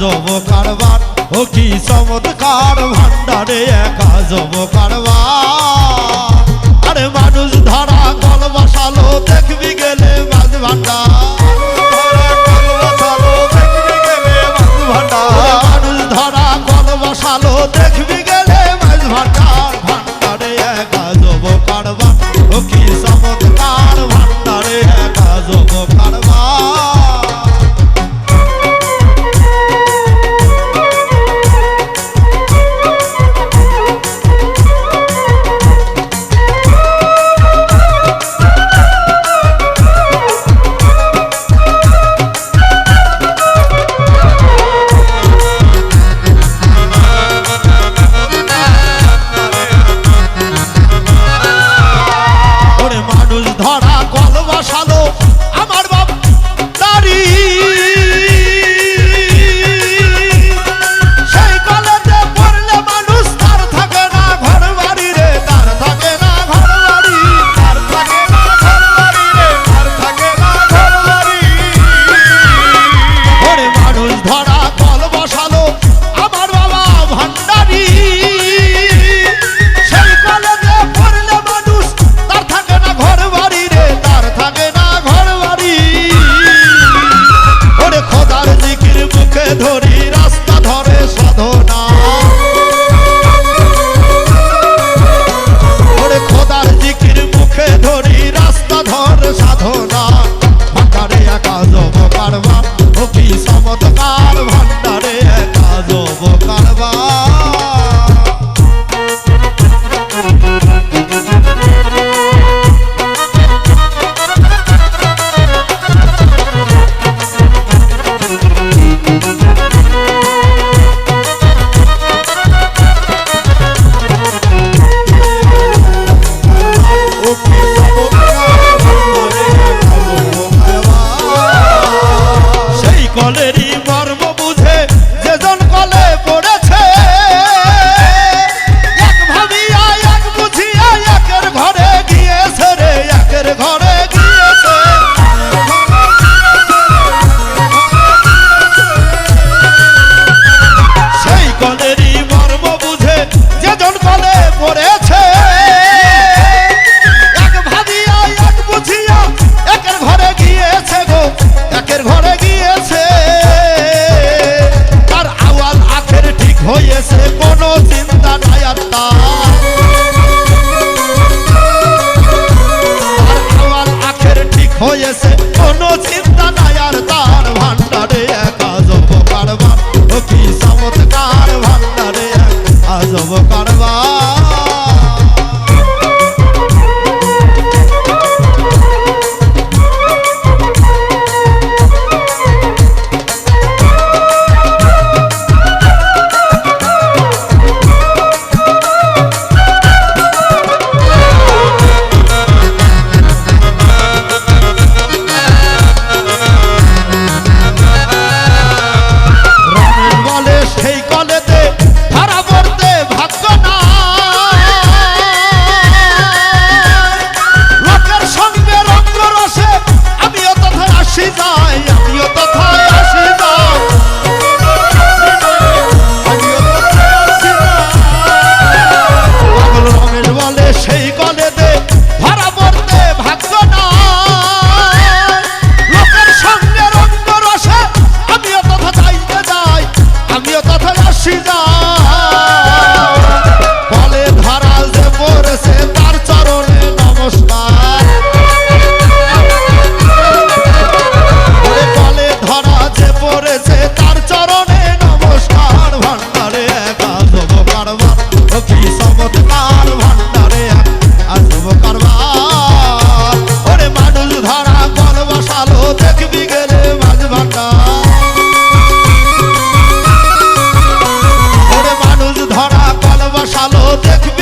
job কারবার ও কি চমৎকার ভান্ডারে একা জব কারবার গেছে কোনো চিন্তা না শালো দেখবি গেলে মাছ ভাটা ওরে মানুষ ধরা কল বসালো দেখবি